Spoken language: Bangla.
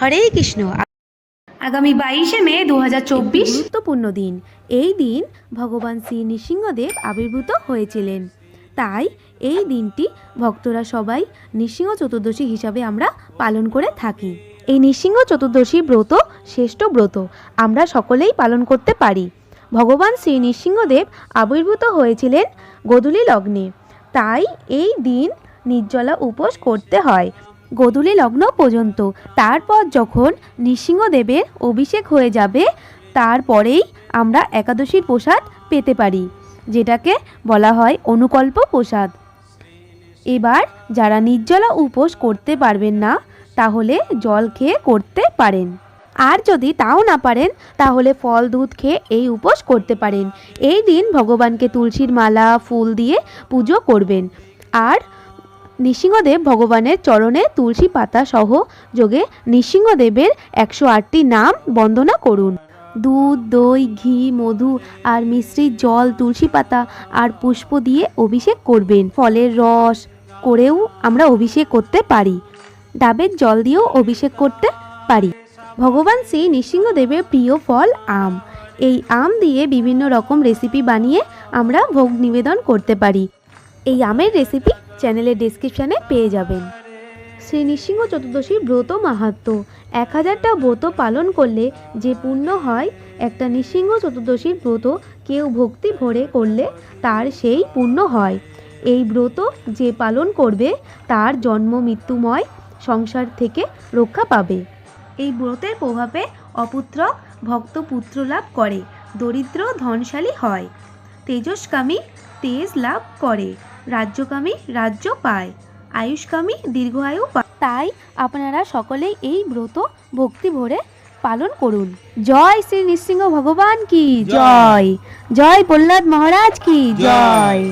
হরে কৃষ্ণ। আগামী বাইশে মে দু হাজার চব্বিশ। গুরুত্বপূর্ণ দিন। এই দিন ভগবান শ্রী নৃসিংহদেব আবির্ভূত হয়েছিলেন। তাই এই দিনটি ভক্তরা সবাই নৃসিংহ চতুর্দশী হিসাবে আমরা পালন করে থাকি। এই নৃসিংহ চতুর্দশী ব্রত শ্রেষ্ঠ ব্রত। আমরা সকলেই পালন করতে পারি। ভগবান শ্রী নৃসিংহদেব আবির্ভূত হয়েছিলেন গোধূলি লগ্নে। তাই এই দিন নির্জলা উপোস করতে হয়। গোধূলি লগ্ন পর্যন্ত। তারপর যখন নৃসিংহদেবের অভিষেক হয়ে যাবে, তারপরেই আমরা একাদশীর প্রসাদ পেতে পারি, যেটাকে বলা হয় অনুকল্প প্রসাদ। এবার যারা নির্জলা উপোস করতে পারবেন না, তাহলে জল খেয়ে করতে পারেন। আর যদি তাও না পারেন, তাহলে ফল, দুধ খেয়ে এই উপোস করতে পারেন। এই দিন ভগবানকে তুলসীর মালা, ফুল দিয়ে পুজো করবেন। আর নৃসিংহদেব ভগবানের চরণে তুলসী পাতা সহ যোগে নৃসিংহদেবের একশো আটটি নাম বন্দনা করুন। দুধ, দই, ঘি, মধু আর মিশ্রিত জল, তুলসী পাতা আর পুষ্প দিয়ে অভিষেক করবেন। ফলের রস করেও আমরা অভিষেক করতে পারি। ডাবের জল দিয়েও অভিষেক করতে পারি। ভগবান শ্রী নৃসিংহদেবের প্রিয় ফল আম। এই আম দিয়ে বিভিন্ন রকম রেসিপি বানিয়ে আমরা ভোগ নিবেদন করতে পারি। এই আমের রেসিপি চ্যানেলের ডেসক্রিপশানে পেয়ে যাবেন। শ্রী নৃসিংহ চতুর্দশীর ব্রত মাহাত্ম। এক হাজারটা ব্রত পালন করলে যে পুণ্য হয়, একটা নৃসিংহ চতুর্দশীর ব্রত কেউ ভক্তি ভরে করলে তার সেই পুণ্য হয়। এই ব্রত যে পালন করবে, তার জন্ম মৃত্যুময় সংসার থেকে রক্ষা পাবে। এই ব্রতের প্রভাবে অপুত্র ভক্ত পুত্র লাভ করে, দরিদ্র ধনশালী হয়। তেজস্কামী তেজ লাভ করে রাজ্যকামী রাজ্য পায় আয়ুষ্কামী দীর্ঘায়ু পায় তাই আপনারা সকলেই এই ব্রত ভক্তি ভরে পালন করুন। জয় শ্রী নৃসিংহ ভগবান কি? জয়। জয়। প্রহ্লাদ মহারাজ কি? জয়।